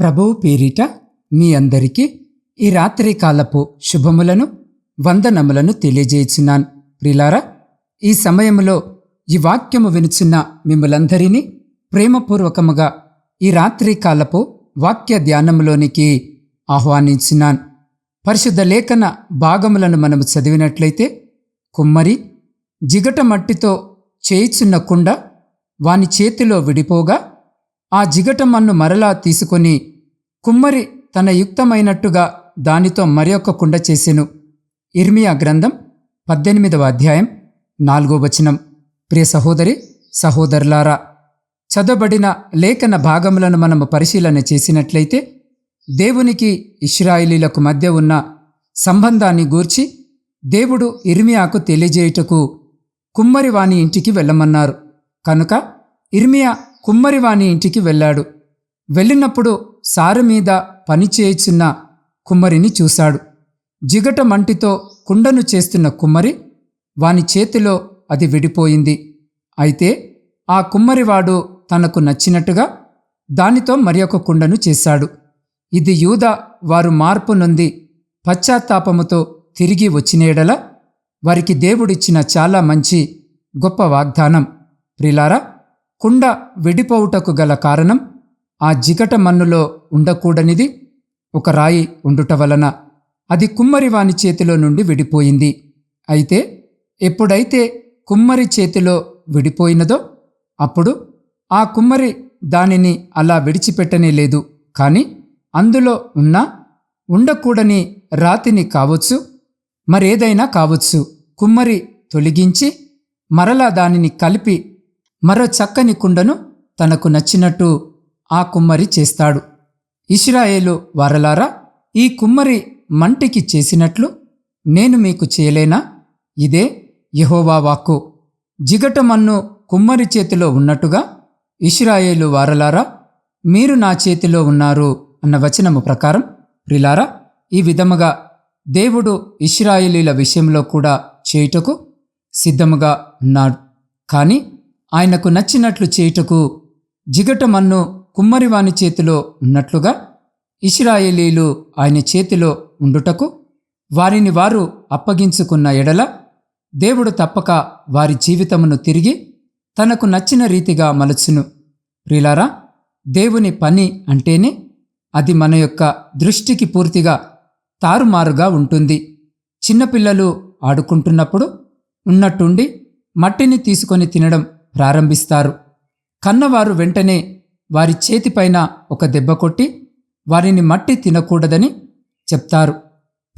ప్రభువు పేరిట మీ అందరికీ ఈ రాత్రి కాలపు శుభములను వందనములను తెలియజేయుచున్నాను. ప్రిలారా ఈ సమయంలో ఈ వాక్యము వినుచున్న మిమ్మలందరినీ ప్రేమపూర్వకముగా ఈ రాత్రి కాలపు వాక్య ధ్యానములోనికి ఆహ్వానించున్నాను పరిశుద్ధ లేఖన భాగములను మనము చదివినట్లయితే కుమ్మరి జిగట మట్టితో చేయిచున్న కుండ వాని చేతిలో విడిపోగా ఆ జిగటమన్ను మరలా తీసుకొని కుమ్మరి తన యుక్తమైనట్టుగా దానితో మరొక కుండ చేసెను. ఇర్మియా గ్రంథం పద్దెనిమిదవ అధ్యాయం నాలుగో వచనం. ప్రియ సహోదరి సహోదరులారా చదవబడిన లేఖన భాగములను మనము పరిశీలన చేసినట్లయితే దేవునికి ఇస్రాయిలీలకు మధ్య ఉన్న సంబంధాన్ని గూర్చి దేవుడు ఇర్మియాకు తెలియజేయుటకు కుమ్మరి వాని ఇంటికి వెళ్ళమన్నారు. కనుక ఇర్మియా కుమ్మరివాణి ఇంటికి వెళ్ళాడు. వెళ్ళినప్పుడు సారు మీద పనిచేయుచున్న కుమ్మరిని చూశాడు. జిగట మంటితో కుండను చేస్తున్న కుమ్మరి వాని చేతిలో అది విడిపోయింది. అయితే ఆ కుమ్మరివాడు తనకు నచ్చినట్టుగా దానితో మరి ఒక కుండను చేశాడు. ఇది యూద వారు మార్పు నొంది పశ్చాత్తాపముతో తిరిగి వచ్చినేడల వారికి దేవుడిచ్చిన చాలా మంచి గొప్ప వాగ్దానం. ప్రిలారా కుండ విడిపోవుటకు గల కారణం ఆ జిగట మన్నులో ఉండకూడనిది. ఒక రాయి ఉండుట వలన అది కుమ్మరి వాని చేతిలో నుండి విడిపోయింది. అయితే ఎప్పుడైతే కుమ్మరి చేతిలో విడిపోయినదో అప్పుడు ఆ కుమ్మరి దానిని అలా విడిచిపెట్టనే లేదు. కాని అందులో ఉన్న ఉండకూడని రాతిని కావచ్చు మరేదైనా కావచ్చు. కుమ్మరి తొలగించి మరలా దానిని కలిపి మరో చక్కని కుండను తనకు నచ్చినట్టు ఆ కుమ్మరి చేస్తాడు. ఇస్రాయేలు వారలారా ఈ కుమ్మరి మంటికి చేసినట్లు నేను మీకు చేయలేనా? ఇదే యెహోవా వాక్కు. జిగటమన్ను కుమ్మరి చేతిలో ఉన్నట్టుగా ఇస్రాయేలు వారలారా మీరు నా చేతిలో ఉన్నారు అన్న వచనము ప్రకారం ప్రిలారా ఈ విధముగా దేవుడు ఇస్రాయేలీల విషయంలో కూడా చేయుటకు సిద్ధముగా ఉన్నాడు. కానీ ఆయనకు నచ్చినట్లు చేయుటకు జిగటమన్ను కుమ్మరివాని చేతిలో ఉన్నట్లుగా ఇస్రాయేలీలు ఆయన చేతిలో ఉండుటకు వారిని వారు అప్పగించుకున్న ఎడల దేవుడు తప్పక వారి జీవితమును తిరిగి తనకు నచ్చిన రీతిగా మలచును. ప్రిలారా దేవుని పని అంటేనే అది మన యొక్క దృష్టికి పూర్తిగా తారుమారుగా ఉంటుంది. చిన్నపిల్లలు ఆడుకుంటున్నప్పుడు ఉన్నట్టుండి మట్టిని తీసుకొని తినడం ప్రారంభిస్తారు. కన్నవారు వెంటనే వారి చేతిపైన ఒక దెబ్బ కొట్టి వారిని మట్టి తినకూడదని చెప్తారు.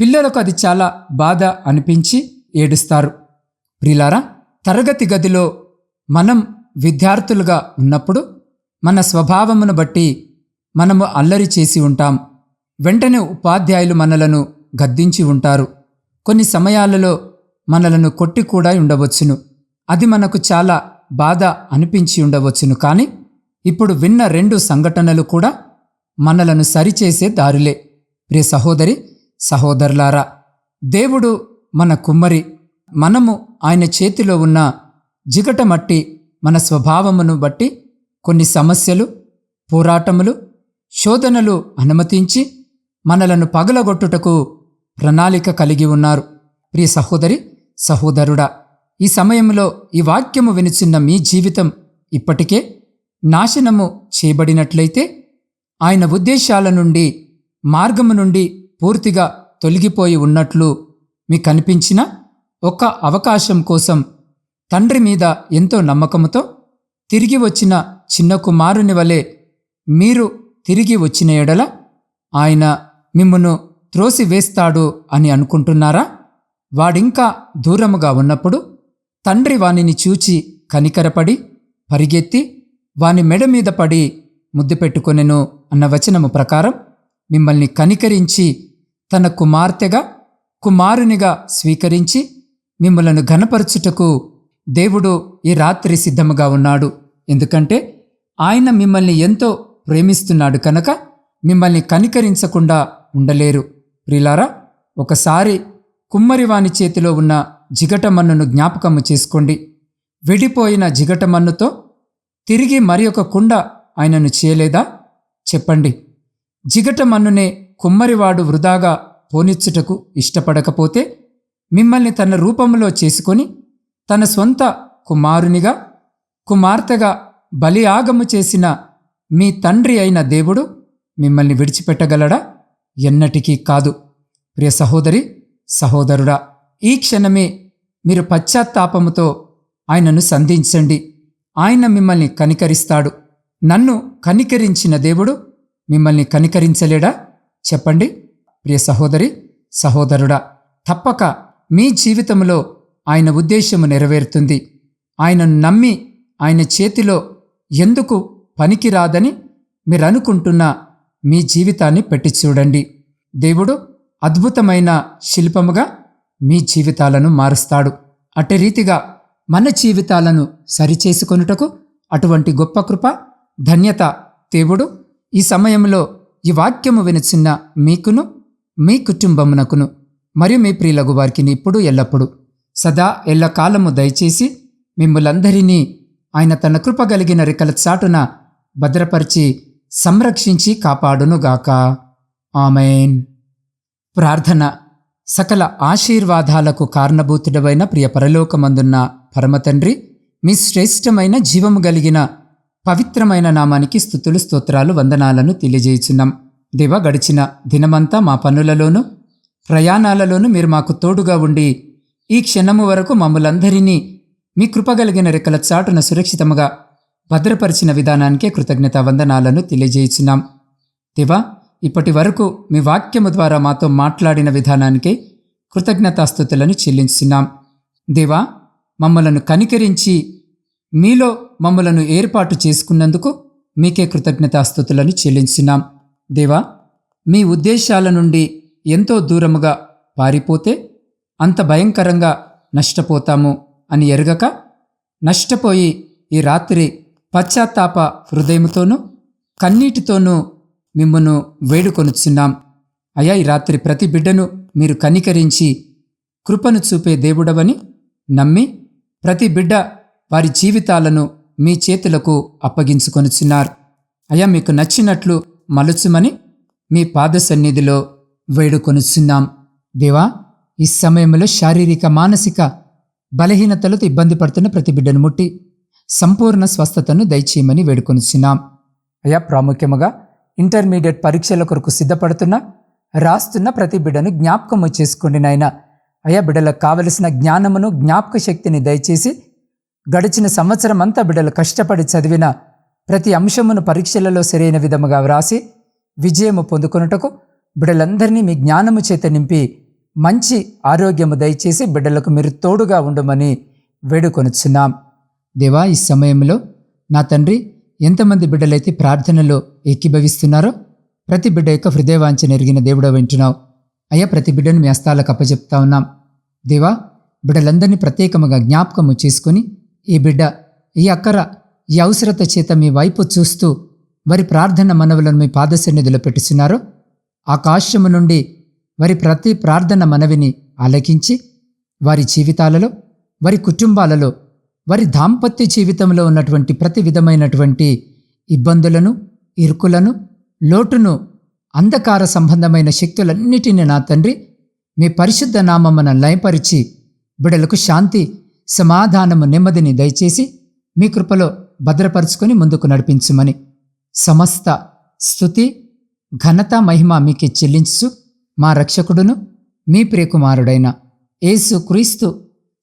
పిల్లలకు అది చాలా బాధ అనిపించి ఏడుస్తారు. ప్రిలారా తరగతి గదిలో మనం విద్యార్థులుగా ఉన్నప్పుడు మన స్వభావమును బట్టి మనము అల్లరి చేసి ఉంటాం. వెంటనే ఉపాధ్యాయులు మనలను గద్దించి ఉంటారు. కొన్ని సమయాలలో మనలను కొట్టి కూడా ఉండవచ్చును. అది మనకు చాలా బాధ అనిపించి ఉండవచ్చును కానీ ఇప్పుడు విన్న రెండు సంఘటనలు కూడా మనలను సరిచేసే దారులే. ప్రియ సహోదరి సహోదరులారా దేవుడు మన కుమ్మరి మనము ఆయన చేతిలో ఉన్న జిగట మట్టి మన స్వభావమును బట్టి కొన్ని సమస్యలు పోరాటములు శోధనలు అనుమతించి మనలను పగలగొట్టుటకు ప్రణాళిక కలిగి ఉన్నారు. ప్రియ సహోదరి సహోదరుడా ఈ సమయంలో ఈ వాక్యము వినిచిన్న మీ జీవితం ఇప్పటికే నాశనము చేయబడినట్లయితే ఆయన ఉద్దేశాల నుండి మార్గము నుండి పూర్తిగా తొలగిపోయి ఉన్నట్లు మీకు కనిపించిన ఒక అవకాశం కోసం తండ్రి మీద ఎంతో నమ్మకముతో తిరిగి వచ్చిన చిన్న కుమారుని వలె మీరు తిరిగి వచ్చిన ఎడల ఆయన మిమ్మను త్రోసివేస్తాడు అని అనుకుంటున్నారా? వాడింకా దూరముగా ఉన్నప్పుడు తండ్రి వానిని చూచి కనికరపడి పరిగెత్తి వాని మెడ మీద పడి ముద్దు పెట్టుకొనెను అన్న వచనము ప్రకారం మిమ్మల్ని కనికరించి తన కుమార్తెగా కుమారునిగా స్వీకరించి మిమ్మలను ఘనపరచుటకు దేవుడు ఈ రాత్రి సిద్ధముగా ఉన్నాడు. ఎందుకంటే ఆయన మిమ్మల్ని ఎంతో ప్రేమిస్తున్నాడు కనుక మిమ్మల్ని కనికరించకుండా ఉండలేరు. ప్రిలారా ఒకసారి కుమ్మరివాని చేతిలో ఉన్న జిగటమన్నును జ్ఞాపకము చేసుకోండి. విడిపోయిన జిగటమన్నుతో తిరిగి మరి ఒక కుండ ఆయనను చేయలేదా? చెప్పండి. జిగట మన్నునే కుమ్మరివాడు వృధాగా పోనిచ్చుటకు ఇష్టపడకపోతే మిమ్మల్ని తన రూపంలో చేసుకొని తన స్వంత కుమారునిగా కుమార్తెగా బలియాగము చేసిన మీ తండ్రి అయిన దేవుడు మిమ్మల్ని విడిచిపెట్టగలడా? ఎన్నటికీ కాదు. ప్రియ సహోదరి సహోదరుడా ఈ క్షణమే మీరు పశ్చాత్తాపముతో ఆయనను సంధించండి. ఆయన మిమ్మల్ని కనికరిస్తాడు. నన్ను కనికరించిన దేవుడు మిమ్మల్ని కనికరించలేడా? చెప్పండి. ప్రియ సహోదరి సహోదరుడా తప్పక మీ జీవితంలో ఆయన ఉద్దేశము నెరవేరుతుంది. ఆయనను నమ్మి ఆయన చేతిలో ఎందుకు పనికిరాదని మీరు అనుకుంటున్న మీ జీవితాన్ని పెట్టి చూడండి. దేవుడు అద్భుతమైన శిల్పముగా మీ జీవితాలను మారుస్తాడు. అట్టి రీతిగా మన జీవితాలను సరిచేసుకొనుటకు అటువంటి గొప్ప కృప ధన్యత దేవుడు ఈ సమయంలో ఈ వాక్యము వినిచిన్న మీకును మీ కుటుంబమునకును మరియు మీ ప్రియులగు వారికి ఇప్పుడు ఎల్లప్పుడు. సదా ఎల్లకాలము దయచేసి మిమ్మలందరినీ ఆయన తన కృప కలిగిన రెక్కల చాటున భద్రపరిచి సంరక్షించి కాపాడునుగాక. ఆమెన్. ప్రార్థన సకల ఆశీర్వాదాలకు కారణభూతుడవైన ప్రియ పరలోకమందున్న పరమతండ్రి మీ శ్రేష్టమైన జీవము కలిగిన పవిత్రమైన నామానికి స్థుతులు స్తోత్రాలు వందనాలను తెలియజేయుచున్నాం. దేవ గడిచిన దినమంతా మా పనులలోనూ ప్రయాణాలలోనూ మీరు మాకు తోడుగా ఉండి ఈ క్షణము వరకు మమ్మలందరినీ మీ కృపగలిగిన రెక్కల చాటున సురక్షితముగా భద్రపరిచిన విధానానికే కృతజ్ఞత వందనాలను తెలియజేయుచున్నాం. దేవా ఇప్పటి వరకు మీ వాక్యము ద్వారా మాతో మాట్లాడిన విధానానికి కృతజ్ఞతాస్థుతులను చెల్లించున్నాం దేవా మమ్మలను కనికరించి మీలో మమ్మలను ఏర్పాటు చేసుకున్నందుకు మీకే కృతజ్ఞతాస్థుతులను చెల్లించున్నాం దేవా మీ ఉద్దేశాల నుండి ఎంతో దూరముగా పారిపోతే అంత భయంకరంగా నష్టపోతాము అని ఎరగక నష్టపోయి ఈ రాత్రి పశ్చాత్తాప హృదయముతోనూ కన్నీటితోనూ మిమ్మను వేడుకొనుచున్నాం. అయ్యా ఈ రాత్రి ప్రతి బిడ్డను మీరు కనికరించి కృపను చూపే దేవుడవని నమ్మి ప్రతి బిడ్డ వారి జీవితాలను మీ చేతులకు అప్పగించుకొనుచున్నారు. అయా మీకు నచ్చినట్లు మలుచుమని మీ పాద సన్నిధిలో వేడుకొనుచున్నాం. దేవా ఈ సమయంలో శారీరక మానసిక బలహీనతలతో ఇబ్బంది పడుతున్న ప్రతి బిడ్డను ముట్టి సంపూర్ణ స్వస్థతను దయచేయమని వేడుకొనుచున్నాం. అయ్యా ప్రాముఖ్యముగా ఇంటర్మీడియట్ పరీక్షల కొరకు సిద్ధపడుతున్న రాస్తున్న ప్రతి బిడ్డను జ్ఞాపకము చేసుకోండి నాయన. అయ్యా బిడ్డలకు కావలసిన జ్ఞానమును జ్ఞాపక శక్తిని దయచేసి గడిచిన సంవత్సరం అంతా బిడ్డలు కష్టపడి చదివిన ప్రతి అంశమును పరీక్షలలో సరైన విధముగా వ్రాసి విజయము పొందుకొనుటకు బిడ్డలందరినీ మీ జ్ఞానము చేత నింపి మంచి ఆరోగ్యము దయచేసి బిడ్డలకు మీరు తోడుగా ఉండమని వేడుకొనుచున్నాం. దేవా ఈ సమయంలో నా తండ్రి ఎంతమంది బిడ్డలైతే ప్రార్థనలో ఏకీభవిస్తున్నారో ప్రతి బిడ్డ యొక్క హృదయవాంఛన ఎరిగిన దేవుడ వింటున్నావు. అయ్యా ప్రతి బిడ్డను మీ హస్తాలకు అప్పచెప్తా ఉన్నాం. దేవా బిడ్డలందరినీ ప్రత్యేకముగా జ్ఞాపకము చేసుకొని ఈ బిడ్డ ఈ అక్కర ఈ అవసరత చేత మీ వైపు చూస్తూ వారి ప్రార్థన మనవులను మీ పాదసన్నిధిలో పెట్టుచున్నారో ఆకాశము నుండి వారి ప్రతి ప్రార్థన మనవిని ఆలకించి వారి జీవితాలలో వారి కుటుంబాలలో వారి దాంపత్య జీవితంలో ఉన్నటువంటి ప్రతి విధమైనటువంటి ఇబ్బందులను ఇరుకులను లోటును అంధకార సంబంధమైన శక్తులన్నిటిని నా తండ్రి మీ పరిశుద్ధ నామమున లయపరిచి బిడలకు శాంతి సమాధానము నెమ్మదిని దయచేసి మీ కృపలో భద్రపరుచుకొని ముందుకు నడిపించమని సమస్త స్థుతి ఘనత మహిమ మీకే చెల్లించు మా రక్షకుడును మీ ప్రియకుమారుడైన యేసు క్రీస్తు